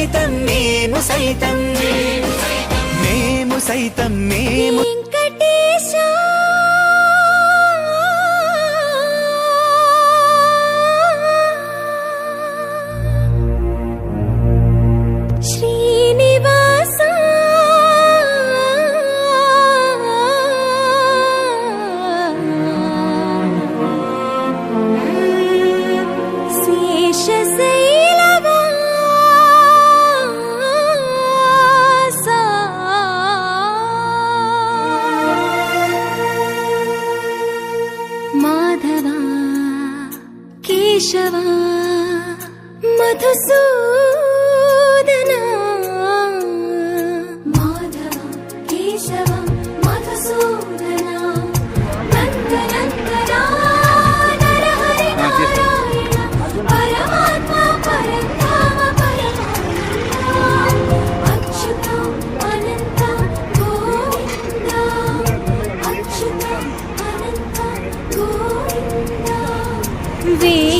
సైతం మేము సైతం. మేము సైతం మేము మాధవ కేశవ మధుసూదన. నందనందన నరహరి నారాయణ పరమాత్మ పరంధామ పరమానంద అచ్యుత అనంత గోవింద అచ్యుత అనంత గోవింద వేయి నామాల వాడ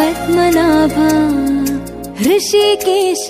पद्मनाभा हृषिकेश